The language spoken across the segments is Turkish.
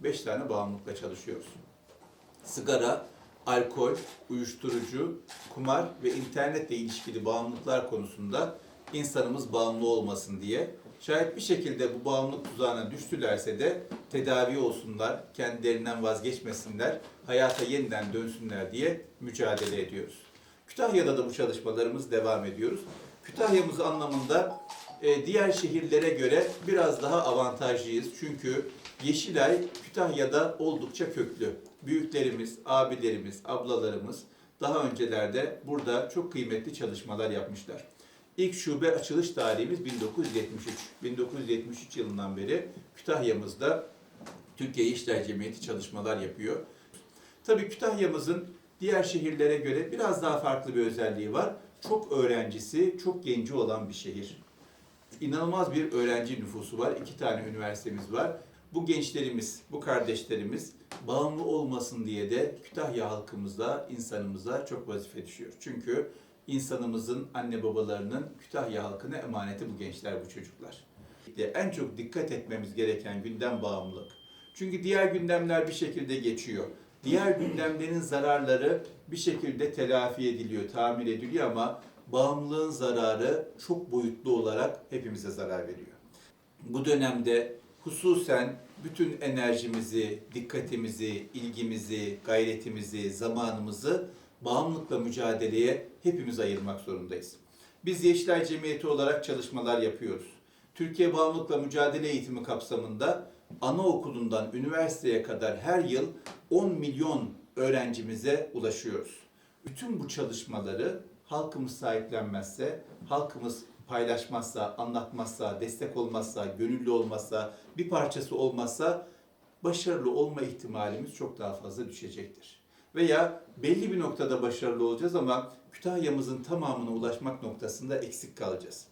5 tane bağımlılıkla çalışıyoruz. Sigara, alkol, uyuşturucu, kumar ve internetle ilişkili bağımlılıklar konusunda insanımız bağımlı olmasın diye şayet bir şekilde bu bağımlılık tuzağına düştülerse de tedavi olsunlar, kendilerinden vazgeçmesinler, hayata yeniden dönsünler diye mücadele ediyoruz. Kütahya'da da bu çalışmalarımız devam ediyoruz. Kütahya'mız anlamında e, diğer şehirlere göre biraz daha avantajlıyız. Çünkü Yeşilay Kütahya'da oldukça köklü. Büyüklerimiz, abilerimiz, ablalarımız daha öncelerde burada çok kıymetli çalışmalar yapmışlar. İlk şube açılış tarihimiz 1973. 1973 yılından beri Kütahya'mızda Türkiye Yeşilay Cemiyeti çalışmalar yapıyor. Tabii Kütahya'mızın diğer şehirlere göre biraz daha farklı bir özelliği var. Çok öğrencisi, çok genci olan bir şehir. İnanılmaz bir öğrenci nüfusu var. İki tane üniversitemiz var. Bu gençlerimiz, bu kardeşlerimiz bağımlı olmasın diye de Kütahya halkımıza, insanımıza çok vazife düşüyor. Çünkü insanımızın, anne babalarının Kütahya halkına emaneti bu gençler, bu çocuklar. En çok dikkat etmemiz gereken gündem bağımlılık. Çünkü diğer gündemler bir şekilde geçiyor. Diğer gündemlerin zararları bir şekilde telafi ediliyor, tamir ediliyor ama bağımlılığın zararı çok boyutlu olarak hepimize zarar veriyor. Bu dönemde hususen bütün enerjimizi, dikkatimizi, ilgimizi, gayretimizi, zamanımızı bağımlılıkla mücadeleye hepimiz ayırmak zorundayız. Biz Yeşilay Cemiyeti olarak çalışmalar yapıyoruz. Türkiye Bağımlılıkla Mücadele Eğitimi kapsamında anaokulundan üniversiteye kadar her yıl 10 milyon öğrencimize ulaşıyoruz. Bütün bu çalışmaları halkımız sahiplenmezse, halkımız paylaşmazsa, anlatmazsa, destek olmazsa, gönüllü olmazsa, bir parçası olmazsa başarılı olma ihtimalimiz çok daha fazla düşecektir. Veya belli bir noktada başarılı olacağız ama Kütahya'mızın tamamına ulaşmak noktasında eksik kalacağız.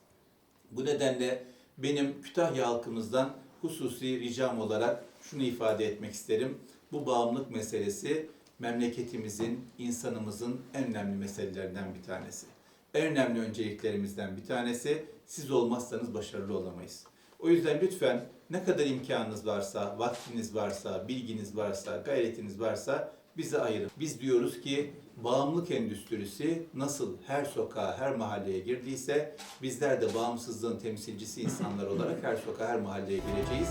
Bu nedenle benim Kütahya halkımızdan hususi ricam olarak şunu ifade etmek isterim. Bu bağımlılık meselesi memleketimizin, insanımızın en önemli meselelerinden bir tanesi. En önemli önceliklerimizden bir tanesi. Siz olmazsanız başarılı olamayız. O yüzden lütfen ne kadar imkanınız varsa, vaktiniz varsa, bilginiz varsa, gayretiniz varsa bize ayırın. Biz diyoruz ki bağımlılık endüstrisi nasıl her sokağa, her mahalleye girdiyse bizler de bağımsızlığın temsilcisi insanlar olarak her sokağa, her mahalleye gireceğiz.